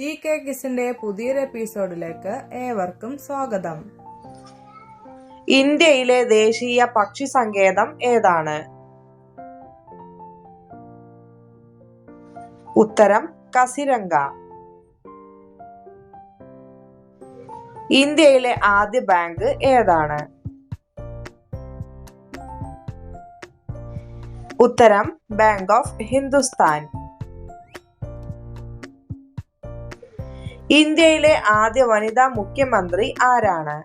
T K കിസിന്റെ പുതിയൊരു എപ്പിസോഡിലേക്ക് ഏവർക്കും സ്വാഗതം. ഇന്ത്യയിലെ ദേശീയ പക്ഷി സങ്കേതം ഏതാണ്? ഉത്തരം കസിരംഗ. ഇന്ത്യയിലെ ആദ്യ ബാങ്ക് ഏതാണ്? ഉത്തരം ബാങ്ക് ഓഫ് ഹിന്ദുസ്ഥാൻ. ഇന്ത്യയിലെ ആദ്യ വനിതാ മുഖ്യമന്ത്രി ആരാണ്?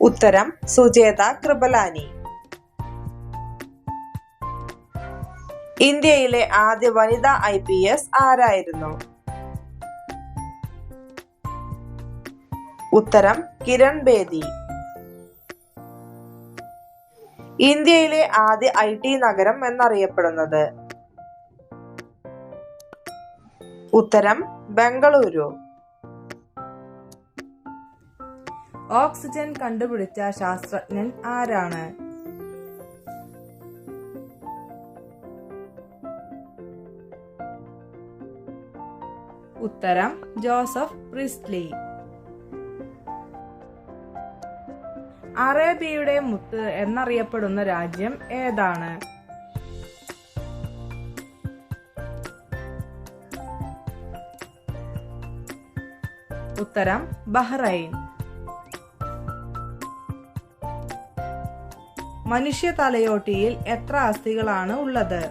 ഉത്തരം സുജേത കൃപലാനി. ഇന്ത്യയിലെ ആദ്യ വനിതാ ഐ പി എസ് ആരായിരുന്നു? ഉത്തരം കിരൺ ബേദി. ഇന്ത്യയിലെ ആദ്യ ഐ ടി നഗരം എന്നറിയപ്പെടുന്നത് ഉത്തരം ബംഗളൂരു. ഓക്സിജൻ കണ്ടുപിടിച്ച ശാസ്ത്രജ്ഞൻ ആരാണ്? ഉത്തരം ജോസഫ് പ്രിസ്ലി. അറേബ്യയുടെ മുത്ത് എന്നറിയപ്പെടുന്ന രാജ്യം ഏതാണ്? ഉത്തരം ബഹ്റൈൻ. മനുഷ്യ തലയോട്ടിയിൽ എത്ര അസ്ഥികളാണ് ഉള്ളത്?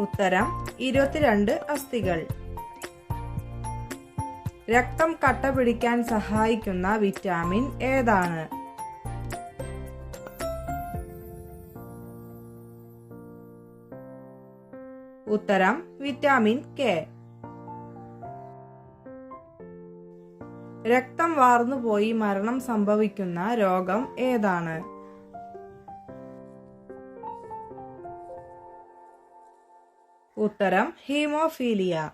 ഉത്തരം ഇരുപത്തിരണ്ട് അസ്ഥികൾ. രക്തം കട്ട പിടിക്കാൻ സഹായിക്കുന്ന വിറ്റാമിൻ ഏതാണ്? ഉത്തരം വിറ്റാമിൻ കെ. രക്തം വാർന്നുപോയി മരണം സംഭവിക്കുന്ന രോഗം ഏതാണ്? ഉത്തരം ഹീമോഫീലിയ.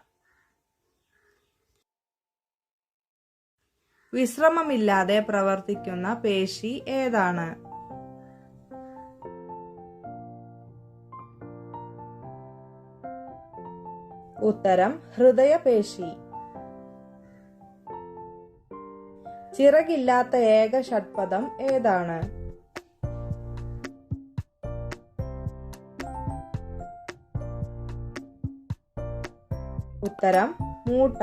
വിശ്രമമില്ലാതെ പ്രവർത്തിക്കുന്ന പേശി ഏതാണ്? ഉത്തരം ഹൃദയപേശി. ചിറകില്ലാത്ത ഏക ഷഡ്പദം ഏതാണ്? ഉത്തരം മൂട്ട.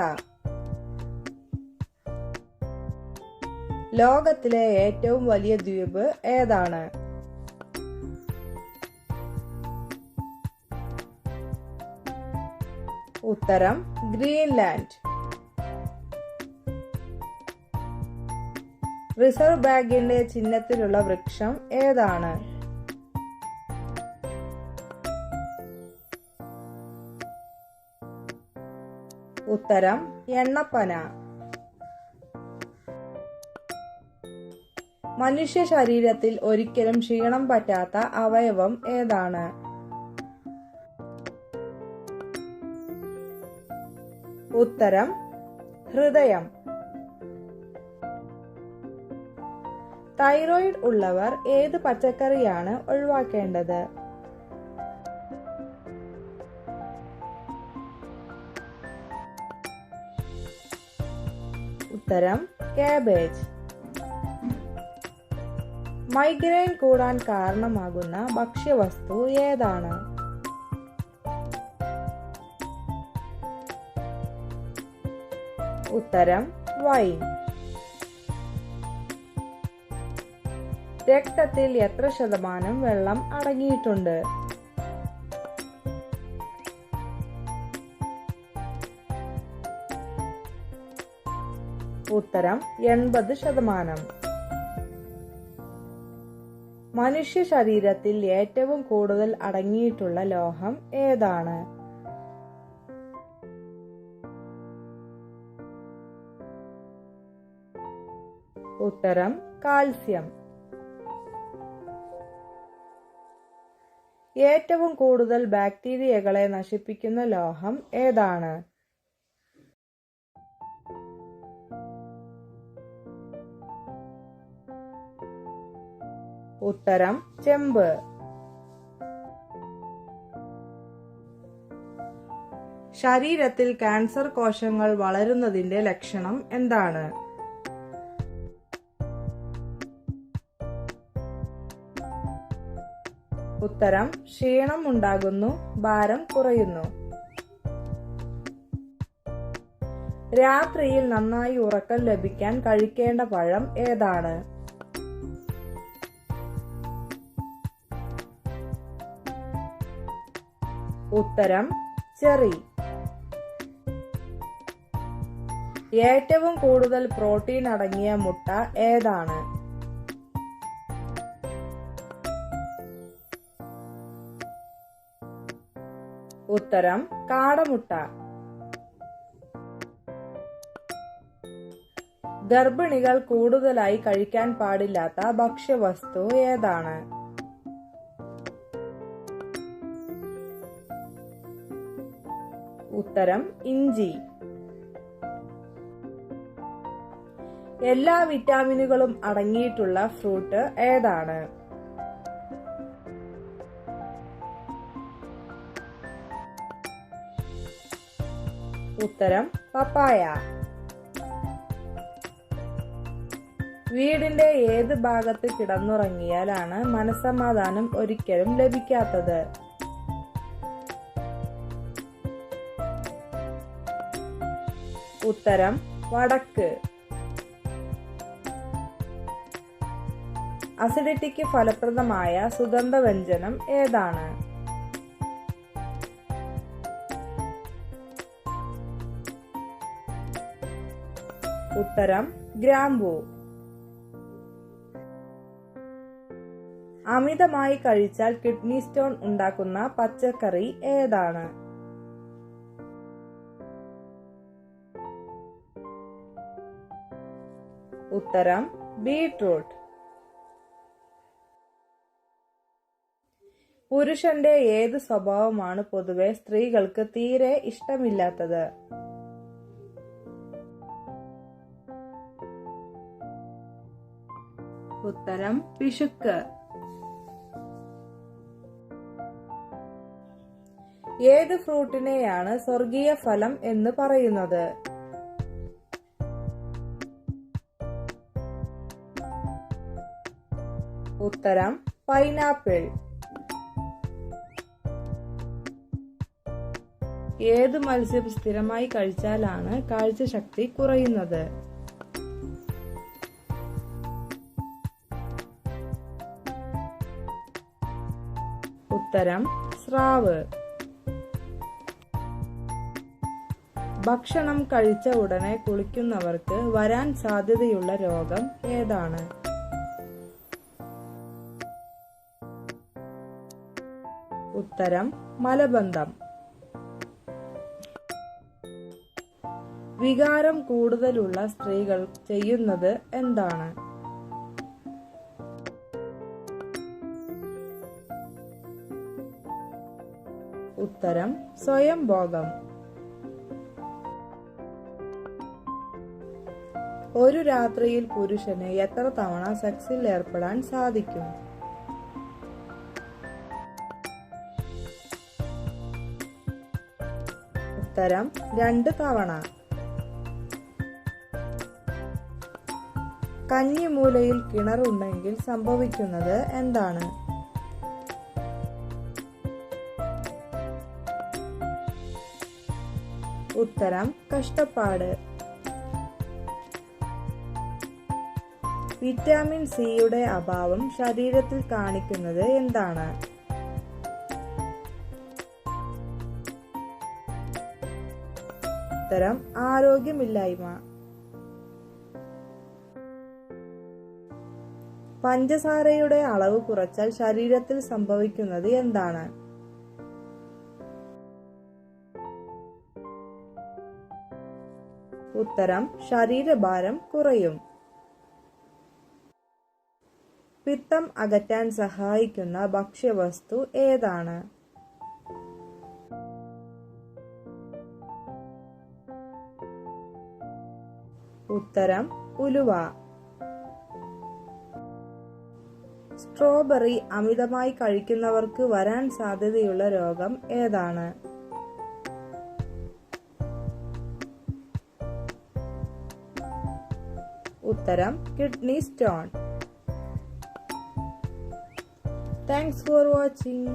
ലോകത്തിലെ ഏറ്റവും വലിയ ദ്വീപ് ഏതാണ്? ഉത്തരം ഗ്രീൻലാൻഡ്. റിസർവ് ബാങ്കിന്റെ ചിഹ്നത്തിലുള്ള വൃക്ഷം ഏതാണ്? ഉത്തരം എണ്ണപ്പന. മനുഷ്യ ശരീരത്തിൽ ഒരിക്കലും ക്ഷീണം പറ്റാത്ത അവയവം ഏതാണ്? ഉത്തരം ഹൃദയം. തൈറോയിഡ് ഉള്ളവർ ഏത് പച്ചക്കറിയാണ് ഒഴിവാക്കേണ്ടത്? ഉത്തരം കാബേജ്. മൈഗ്രെയിൻ കൂടാൻ കാരണമാകുന്ന ഭക്ഷ്യവസ്തു ഏതാണ്? ഉത്തരം വൈൻ രക്തത്തിൽ എത്ര ശതമാനം വെള്ളം അടങ്ങിയിട്ടുണ്ട്? ഉത്തരം എൺപത് ശതമാനം. മനുഷ്യ ശരീരത്തിൽ ഏറ്റവും കൂടുതൽ അടങ്ങിയിട്ടുള്ള ലോഹം ഏതാണ്? ഉത്തരം കാൽസ്യം. ഏറ്റവും കൂടുതൽ ബാക്ടീരിയകളെ നശിപ്പിക്കുന്ന ലോഹം ഏതാണ്? ഉത്തരം ചെമ്പ്. ശരീരത്തിൽ ക്യാൻസർ കോശങ്ങൾ വളരുന്നതിന്റെ ലക്ഷണം എന്താണ്? ഉത്തരം ക്ഷീണം ഉണ്ടാകുന്നു ഭാരം കുറയുന്നു. രാത്രിയിൽ നന്നായി ഉറക്കം ലഭിക്കാൻ കഴിക്കേണ്ട പഴം ഏതാണ്? ഉത്തരം ചെറി. ഏറ്റവും കൂടുതൽ പ്രോട്ടീൻ അടങ്ങിയ മുട്ട ഏതാണ്? ഉത്തരം കാടമുട്ട. ഗർഭിണികൾ കൂടുതലായി കഴിക്കാൻ പാടില്ലാത്ത ഭക്ഷ്യവസ്തു ഏതാണ്? ഉത്തരം ഇഞ്ചി. എല്ലാ വിറ്റാമിനുകളും അടങ്ങിയിട്ടുള്ള ഫ്രൂട്ട് ഏതാണ്? ഉത്തരം പപ്പായ. വീടിന്റെ ഏത് ഭാഗത്ത് കിടന്നുറങ്ങിയാലാണ് മനസമാധാനം ഒരിക്കലും ലഭിക്കാത്തത്? ഉത്തരം വടക്ക്. അസിഡിറ്റിക്ക് ഫലപ്രദമായ സുഗന്ധവ്യഞ്ജനം ഏതാണ്? ഉത്തരം ഗ്രാമ്പൂ. അമിതമായി കഴിച്ചാൽ കിഡ്നി സ്റ്റോൺ ഉണ്ടാക്കുന്ന പച്ചക്കറി ഏതാണ്? ഉത്തരം ബീട്രൂട്ട്. പുരുഷന്റെ ഏത് സ്വഭാവമാണ് പൊതുവെ സ്ത്രീകൾക്ക് തീരെ ഇഷ്ടമില്ലാത്തത്? ഉത്തരം പിശുക്ക്. ഏത് ഫ്രൂട്ടിനെയാണ് സ്വർഗീയ ഫലം എന്ന് പറയുന്നത്? ഉത്തരം പൈനാപ്പിൾ. ഏത് മത്സ്യം സ്ഥിരമായി കഴിച്ചാലാണ് കാഴ്ചശക്തി കുറയുന്നത്? ഉത്തരം സ്രാവ്. ഭക്ഷണം കഴിച്ച ഉടനെ കുളിക്കുന്നവർക്ക് വരാൻ സാധ്യതയുള്ള രോഗം ഏതാണ്? ഉത്തരം മലബന്ധം. വികാരം കൂടുതലുള്ള സ്ത്രീകൾ ചെയ്യുന്നത് എന്താണ്? ഉത്തരം സ്വയം ഭോഗം ഒരു രാത്രിയിൽ പുരുഷന് എത്ര തവണ സെക്സിൽ ഏർപ്പെടാൻ സാധിക്കും? ഉത്തരം രണ്ട് തവണ. കഞ്ഞിമൂലയിൽ കിണറുണ്ടെങ്കിൽ സംഭവിക്കുന്നത് എന്താണ്? ഉത്തരം കഷ്ടപ്പാട്. വിറ്റാമിൻ സിയുടെ അഭാവം ശരീരത്തിൽ കാണിക്കുന്നത് എന്താണ്? ഉത്തരം ആരോഗ്യമില്ലായ്മ. പഞ്ചസാരയുടെ അളവ് കുറച്ചാൽ ശരീരത്തിൽ സംഭവിക്കുന്നത് എന്താണ്? ഉത്തരം ശരീരഭാരം കുറയും. പിത്തം അകറ്റാൻ സഹായിക്കുന്ന ഭക്ഷ്യവസ്തു ഏതാണ്? ഉത്തരം ഉലുവ. സ്ട്രോബെറി അമിതമായി കഴിക്കുന്നവർക്ക് വരാൻ സാധ്യതയുള്ള രോഗം ഏതാണ്? ഉത്തരം kidney stone thanks for watching